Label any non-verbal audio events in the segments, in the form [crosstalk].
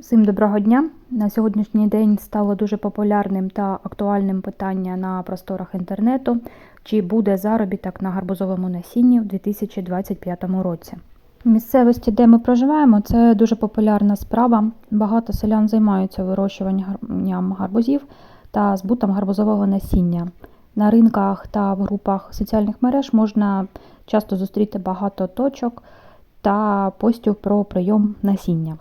Всім доброго дня. На сьогоднішній день стало дуже популярним та актуальним питання на просторах інтернету, чи буде заробіток на гарбузовому насінні в 2025 році. В місцевості, де ми проживаємо, це дуже популярна справа. Багато селян займаються вирощуванням гарбузів та збутом гарбузового насіння. На ринках та в групах соціальних мереж можна часто зустріти багато точок та постів про прийом насіння.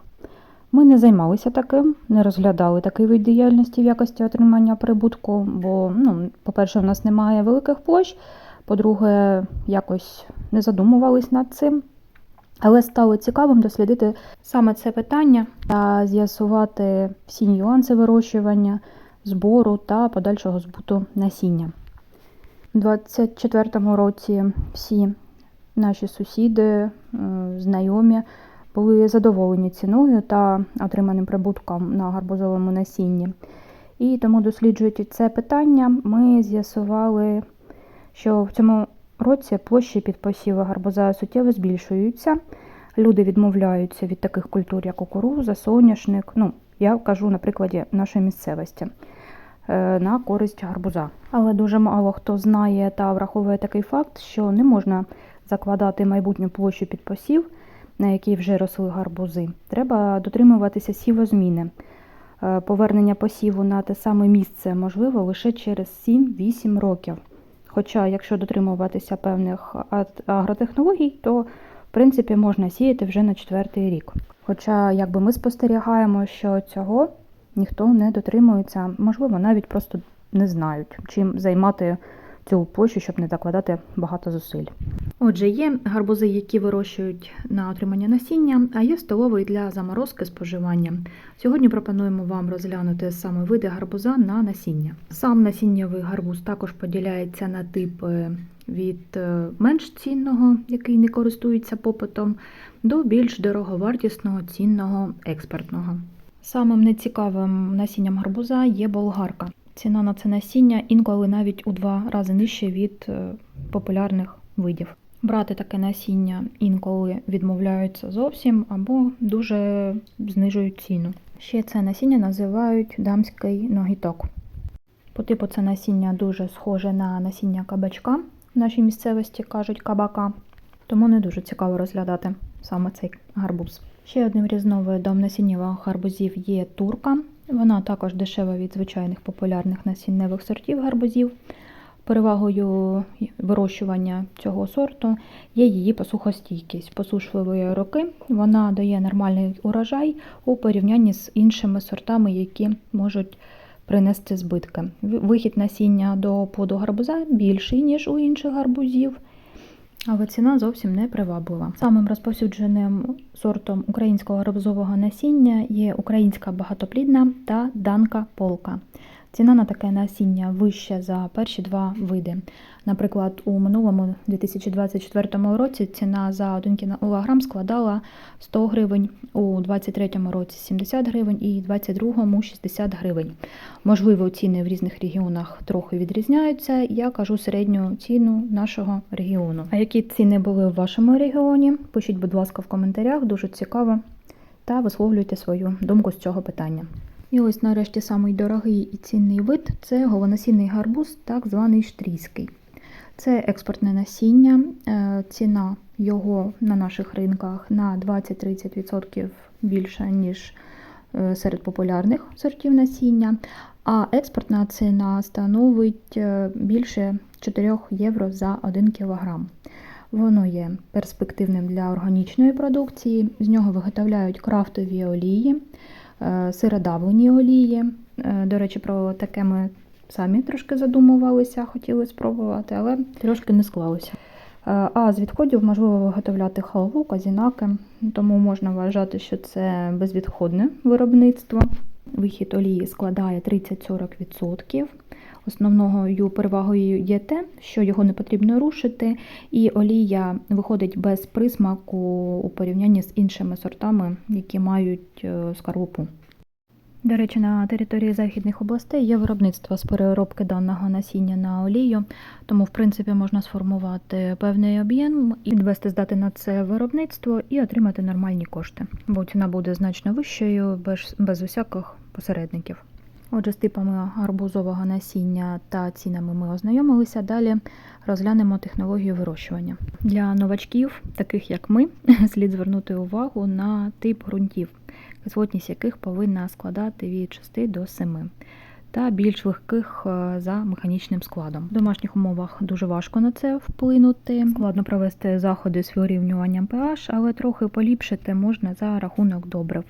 Ми не займалися таким, не розглядали такий вид діяльності в якості отримання прибутку, бо, ну, по-перше, в нас немає великих площ, по-друге, якось не задумувались над цим. Але стало цікавим дослідити саме це питання та з'ясувати всі нюанси вирощування, збору та подальшого збуту насіння. У 2024 році всі наші сусіди, знайомі були задоволені ціною та отриманим прибутком на гарбузовому насінні. І тому, досліджуючи це питання, ми з'ясували, що в цьому році площі під посіви гарбуза суттєво збільшуються. Люди відмовляються від таких культур, як кукуруза, соняшник. Ну, я кажу на прикладі нашої місцевості е, на користь гарбуза. Але дуже мало хто знає та враховує такий факт, що не можна закладати майбутню площу під посів, на якій вже росли гарбузи. Треба дотримуватися сівозміни. Е, Повернення посіву на те саме місце можливо лише через 7-8 років. Хоча, якщо дотримуватися певних агротехнологій, то в принципі можна сіяти вже на четвертий рік. Хоча, якби ми спостерігаємо, що цього ніхто не дотримується, можливо, навіть просто не знають, чим займати цю площу, щоб не закладати багато зусиль. Отже, є гарбузи, які вирощують на отримання насіння, а є столовий для заморозки споживання. Сьогодні пропонуємо вам розглянути саме види гарбуза на насіння. Сам насіннєвий гарбуз також поділяється на типи від е, менш цінного, який не користується попитом, до більш дороговартісного, цінного, експортного. Самим нецікавим насінням гарбуза є болгарка. Ціна на це насіння інколи навіть у два рази нижче від е, популярних видів. Брати таке насіння інколи відмовляються зовсім або дуже знижують ціну. Ще це насіння називають дамський ногіток. По типу це насіння дуже схоже на насіння кабачка. В нашій місцевості кажуть кабака, тому не дуже цікаво розглядати саме цей гарбуз. Ще одним різновидом насіннєвих гарбузів є турка. Вона також дешева від звичайних популярних насінневих сортів гарбузів. Перевагою вирощування цього сорту є її посухостійкість. Посушливі роки вона дає нормальний урожай у порівнянні з іншими сортами, які можуть принести збитки. Вихід насіння до плоду гарбуза більший, ніж у інших гарбузів, але ціна зовсім не приваблива. Самим розповсюдженим сортом українського гарбузового насіння є українська багатоплідна та данка полка. Ціна на таке насіння вища за перші два види. Наприклад, у минулому 2024 році ціна за 1 кг складала 100 гривень, у 2023 році 70 гривень і у 2022 60 гривень. Можливо, ціни в різних регіонах трохи відрізняються. Я кажу середню ціну нашого регіону. А які ціни були в вашому регіоні? Пишіть, будь ласка, в коментарях, дуже цікаво. Та висловлюйте свою думку з цього питання. І ось нарешті самий дорогий і цінний вид це голонасінний гарбуз, так званий штрійський. Це експортне насіння, е, ціна його на наших ринках на 20-30% більша, ніж е, серед популярних сортів насіння, а експортна ціна становить е, більше 4 євро за 1 кг. Воно є перспективним для органічної продукції, з нього виготовляють крафтові олії сиродавлені олії. Е, До речі, про таке ми самі трошки задумувалися, хотіли спробувати, але трошки не склалося. Е, А з відходів можливо виготовляти халву, казінаки, тому можна вважати, що це безвідходне виробництво. Вихід олії складає 30-40%. Основною перевагою є те, що його не потрібно рушити, і олія виходить без присмаку у порівнянні з іншими сортами, які мають е, скорлупу. До речі, на території західних областей є виробництво з переробки даного насіння на олію, тому в принципі можна сформувати певний об'єм, і відвести здати на це виробництво і отримати нормальні кошти, бо ціна буде значно вищою без, без усяких посередників. Отже, з типами гарбузового насіння та цінами ми ознайомилися. Далі розглянемо технологію вирощування. Для новачків, таких як ми, [laughs] слід звернути увагу на тип ґрунтів, кислотність яких повинна складати від 6 до 7 та більш легких е, за механічним складом. В домашніх умовах дуже важко на це вплинути. Складно провести заходи з вирівнюванням pH, але трохи поліпшити можна за рахунок добрив.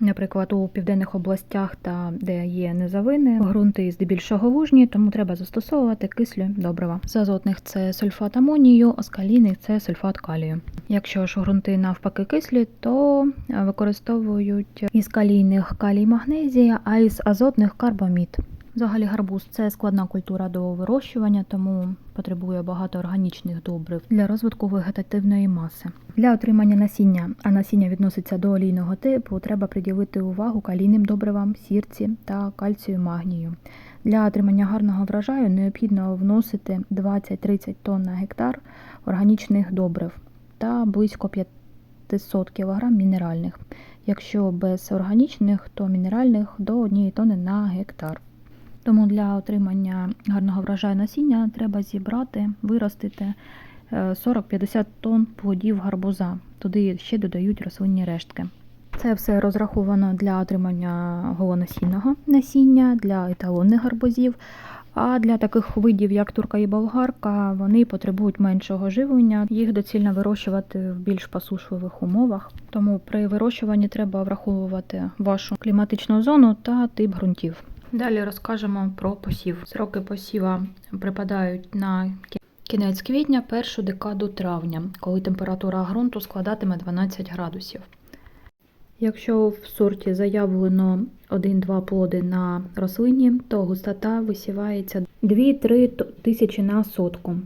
Наприклад, у південних областях та де є низовини, ґрунти здебільшого лужні, тому треба застосовувати кислі добрива. З азотних це сульфат амонію, а з калійних це сульфат калію. Якщо ж ґрунти навпаки кислі, то використовують із калійних калій магнезія, а із азотних карбамід. Взагалі гарбуз це складна культура до вирощування, тому потребує багато органічних добрив для розвитку вегетативної маси. Для отримання насіння, а насіння відноситься до олійного типу, треба приділити увагу калійним добривам, сірці та кальцію магнію. Для отримання гарного врожаю необхідно вносити 20-30 тонн на гектар органічних добрив та близько 500 кг мінеральних. Якщо без органічних, то мінеральних до 1 тонни на гектар. Тому для отримання гарного врожаю насіння треба зібрати, виростити е, 40-50 тонн плодів гарбуза. Туди ще додають рослинні рештки. Це все розраховано для отримання голонасінного насіння, для еталонних гарбузів. А для таких видів, як турка і болгарка, вони потребують меншого живлення. Їх доцільно вирощувати в більш посушливих умовах. Тому при вирощуванні треба враховувати вашу кліматичну зону та тип ґрунтів. Далі розкажемо про посів. Сроки посіва припадають на кінець квітня, першу декаду травня, коли температура ґрунту складатиме 12 градусів. Якщо в сорті заявлено 1-2 плоди на рослині, то густота висівається 2-3 тисячі на сотку.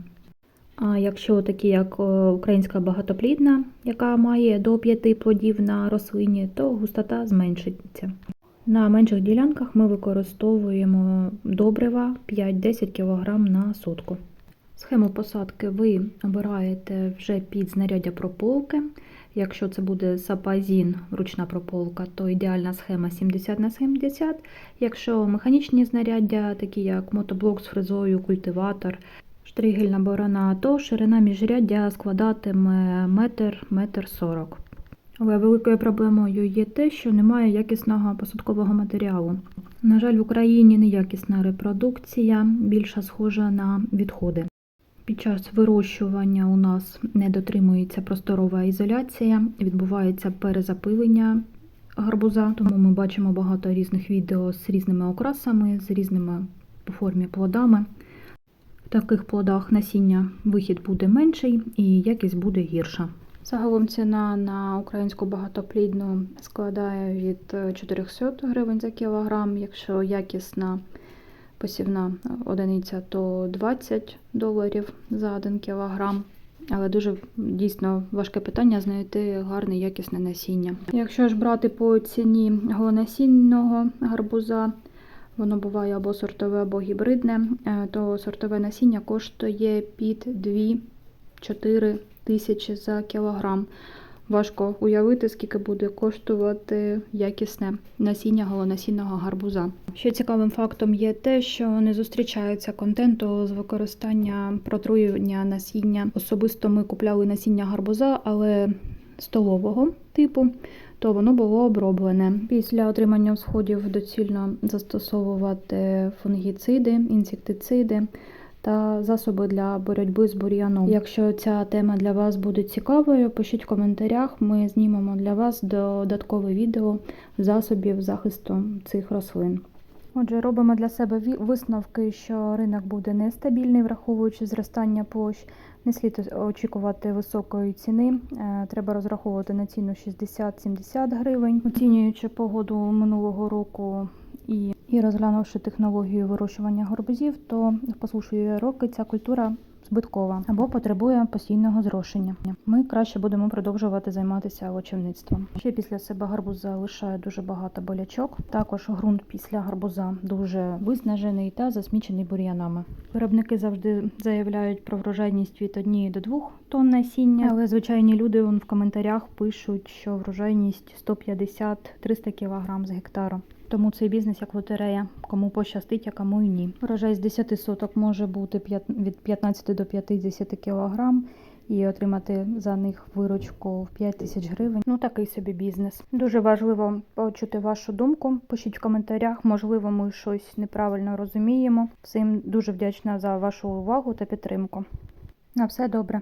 А якщо такі, як е, українська багатоплідна, яка має до 5 плодів на рослині, то густота зменшиться. На менших ділянках ми використовуємо добрива 5-10 кг на сотку. Схему посадки ви обираєте вже під знаряддя прополки. Якщо це буде сапазін, ручна прополка, то ідеальна схема 70 на 70. Якщо механічні знаряддя, такі як мотоблок з фрезою, культиватор, штригельна борона, то ширина міжряддя складатиме метр, метр 40. Але великою проблемою є те, що немає якісного посадкового матеріалу. На жаль, в Україні неякісна репродукція, більша схожа на відходи. Під час вирощування у нас не дотримується просторова ізоляція, відбувається перезапилення гарбуза, тому ми бачимо багато різних відео з різними окрасами, з різними по формі плодами. В таких плодах насіння вихід буде менший і якість буде гірша. Загалом ціна на українську багатоплідну складає від 400 гривень за кілограм, якщо якісна посівна одиниця, то 20 доларів за 1 кілограм. Але дуже дійсно важке питання знайти гарне якісне насіння. Якщо ж брати по ціні голонасінного гарбуза, воно буває або сортове, або гібридне, е, то сортове насіння коштує під 2-4 тисячі за кілограм. Важко уявити, скільки буде коштувати якісне насіння голонасінного гарбуза. Ще цікавим фактом є те, що не зустрічається контенту з використання протруювання насіння. Особисто ми купляли насіння гарбуза, але столового типу, то воно було оброблене. Після отримання всходів доцільно застосовувати фунгіциди, інсектициди та засоби для боротьби з бур'яном. Якщо ця тема для вас буде цікавою, пишіть в коментарях. Ми знімемо для вас додаткове відео засобів захисту цих рослин. Отже, робимо для себе висновки, що ринок буде нестабільний, враховуючи зростання площ. Не слід очікувати високої ціни. Е, Треба розраховувати на ціну 60-70 гривень. Оцінюючи погоду минулого року і, і розглянувши технологію вирощування горбузів, то в послушливі роки ця культура збиткова або потребує постійного зрошення. Ми краще будемо продовжувати займатися очівництвом. Ще після себе гарбуз залишає дуже багато болячок. Також ґрунт після гарбуза дуже виснажений та засмічений бур'янами. Виробники завжди заявляють про врожайність від 1 до 2 тонн насіння, але звичайні люди в коментарях пишуть, що врожайність 150-300 кг з гектару. Тому цей бізнес як лотерея, кому пощастить, а кому і ні. Врожай з 10 соток може бути від 15 до 50 кг і отримати за них виручку в 5 тисяч гривень. Ну такий собі бізнес. Дуже важливо почути вашу думку. Пишіть в коментарях. Можливо, ми щось неправильно розуміємо. Всім дуже вдячна за вашу увагу та підтримку. На все добре.